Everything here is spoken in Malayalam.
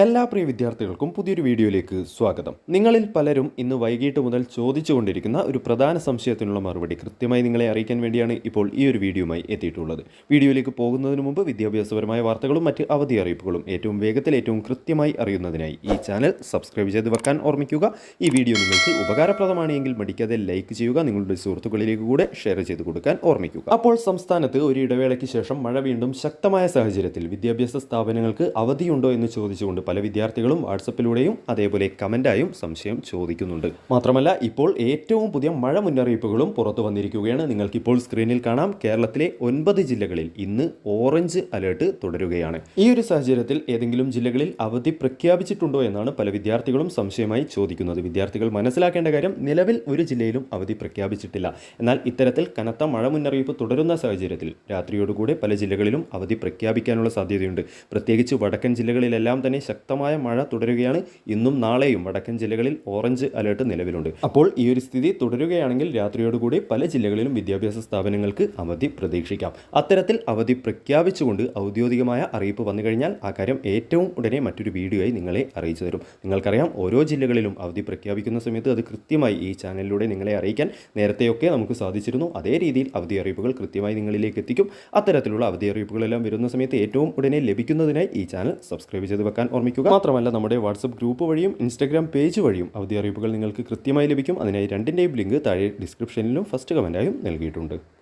എല്ലാ പ്രിയ വിദ്യാർത്ഥികൾക്കും പുതിയൊരു വീഡിയോയിലേക്ക് സ്വാഗതം. നിങ്ങളിൽ പലരും ഇന്ന് വൈകിട്ട് മുതൽ ചോദിച്ചുകൊണ്ടിരിക്കുന്ന ഒരു പ്രധാന സംശയത്തിനുള്ള മറുപടി കൃത്യമായി നിങ്ങളെ അറിയിക്കാൻ വേണ്ടിയാണ് ഇപ്പോൾ ഈ ഒരു വീഡിയോയുമായി എത്തിയിട്ടുള്ളത്. വീഡിയോയിലേക്ക് പോകുന്നതിന് മുമ്പ് വിദ്യാഭ്യാസപരമായ വാർത്തകളും മറ്റ് അവധി അറിയിപ്പുകളും ഏറ്റവും വേഗത്തിൽ ഏറ്റവും കൃത്യമായി അറിയുന്നതിനായി ഈ ചാനൽ സബ്സ്ക്രൈബ് ചെയ്ത് വെക്കാൻ ഓർമ്മിക്കുക. ഈ വീഡിയോ നിങ്ങൾക്ക് ഉപകാരപ്രദമാണെങ്കിൽ മടിക്കാതെ ലൈക്ക് ചെയ്യുക നിങ്ങളുടെ സുഹൃത്തുക്കളിലേക്ക് കൂടെ ഷെയർ ചെയ്ത് കൊടുക്കാൻ ഓർമ്മിക്കുക. അപ്പോൾ സംസ്ഥാനത്ത് ഒരു ഇടവേളയ്ക്ക് ശേഷം മഴ വീണ്ടും ശക്തമായ സാഹചര്യത്തിൽ വിദ്യാഭ്യാസ സ്ഥാപനങ്ങൾക്ക് അവധിയുണ്ടോ എന്ന് ചോദിച്ചുകൊണ്ട് പല വിദ്യാർത്ഥികളും വാട്സപ്പിലൂടെയും അതേപോലെ കമന്റായും സംശയം ചോദിക്കുന്നുണ്ട്. മാത്രമല്ല ഇപ്പോൾ ഏറ്റവും പുതിയ മഴ മുന്നറിയിപ്പുകളും പുറത്തു വന്നിരിക്കുകയാണ്. നിങ്ങൾക്കിപ്പോൾ സ്ക്രീനിൽ കാണാം കേരളത്തിലെ ഒൻപത് ജില്ലകളിൽ ഇന്ന് ഓറഞ്ച് അലേർട്ട് തുടരുകയാണ്. ഈ ഒരു സാഹചര്യത്തിൽ ഏതെങ്കിലും ജില്ലകളിൽ അവധി പ്രഖ്യാപിച്ചിട്ടുണ്ടോ എന്നാണ് പല വിദ്യാർത്ഥികളും സംശയമായി ചോദിക്കുന്നത്. വിദ്യാർത്ഥികൾ മനസ്സിലാക്കേണ്ട കാര്യം നിലവിൽ ഒരു ജില്ലയിലും അവധി പ്രഖ്യാപിച്ചിട്ടില്ല. എന്നാൽ ഇത്തരത്തിൽ കനത്ത മഴ മുന്നറിയിപ്പ് തുടരുന്ന സാഹചര്യത്തിൽ രാത്രിയോടുകൂടെ പല ജില്ലകളിലും അവധി പ്രഖ്യാപിക്കാനുള്ള സാധ്യതയുണ്ട്. പ്രത്യേകിച്ച് വടക്കൻ ജില്ലകളിലെല്ലാം തന്നെ ശക്തമായ മഴ തുടരുകയാണ്. ഇന്നും നാളെയും വടക്കൻ ജില്ലകളിൽ ഓറഞ്ച് അലേർട്ട് നിലവിലുണ്ട്. അപ്പോൾ ഈ ഒരു സ്ഥിതി തുടരുകയാണെങ്കിൽ രാത്രിയോടുകൂടി പല ജില്ലകളിലും വിദ്യാഭ്യാസ സ്ഥാപനങ്ങൾക്ക് അവധി പ്രതീക്ഷിക്കാം. അത്തരത്തിൽ അവധി പ്രഖ്യാപിച്ചുകൊണ്ട് ഔദ്യോഗികമായ അറിയിപ്പ് വന്നു കഴിഞ്ഞാൽ ആ കാര്യം ഏറ്റവും ഉടനെ മറ്റൊരു വീഡിയോയായി നിങ്ങളെ അറിയിച്ചു തരും. നിങ്ങൾക്കറിയാം ഓരോ ജില്ലകളിലും അവധി പ്രഖ്യാപിക്കുന്ന സമയത്ത് അത് കൃത്യമായി ഈ ചാനലിലൂടെ നിങ്ങളെ അറിയിക്കാൻ നേരത്തെയൊക്കെ നമുക്ക് സാധിച്ചിരുന്നു. അതേ രീതിയിൽ അവധി അറിയിപ്പുകൾ കൃത്യമായി നിങ്ങളിലേക്ക് എത്തിക്കും. അത്തരത്തിലുള്ള അവധി അറിയിപ്പുകളെല്ലാം വരുന്ന സമയത്ത് ഏറ്റവും ഉടനെ ലഭിക്കുന്നതിനായി ഈ ചാനൽ സബ്സ്ക്രൈബ് ചെയ്ത് വെക്കാൻ ഓർമ്മിക്കുക. മാത്രമല്ല നമ്മുടെ വാട്സപ്പ് ഗ്രൂപ്പ് വഴിയും ഇൻസ്റ്റാഗ്രാം പേജ് വഴിയും അവധി അറിയിപ്പുകൾ നിങ്ങൾക്ക് കൃത്യമായി ലഭിക്കും. അതിനായി രണ്ടിന്റെയും ലിങ്ക് താഴെ ഡിസ്ക്രിപ്ഷനിലും ഫസ്റ്റ് കമന്റായും നൽകിയിട്ടുണ്ട്.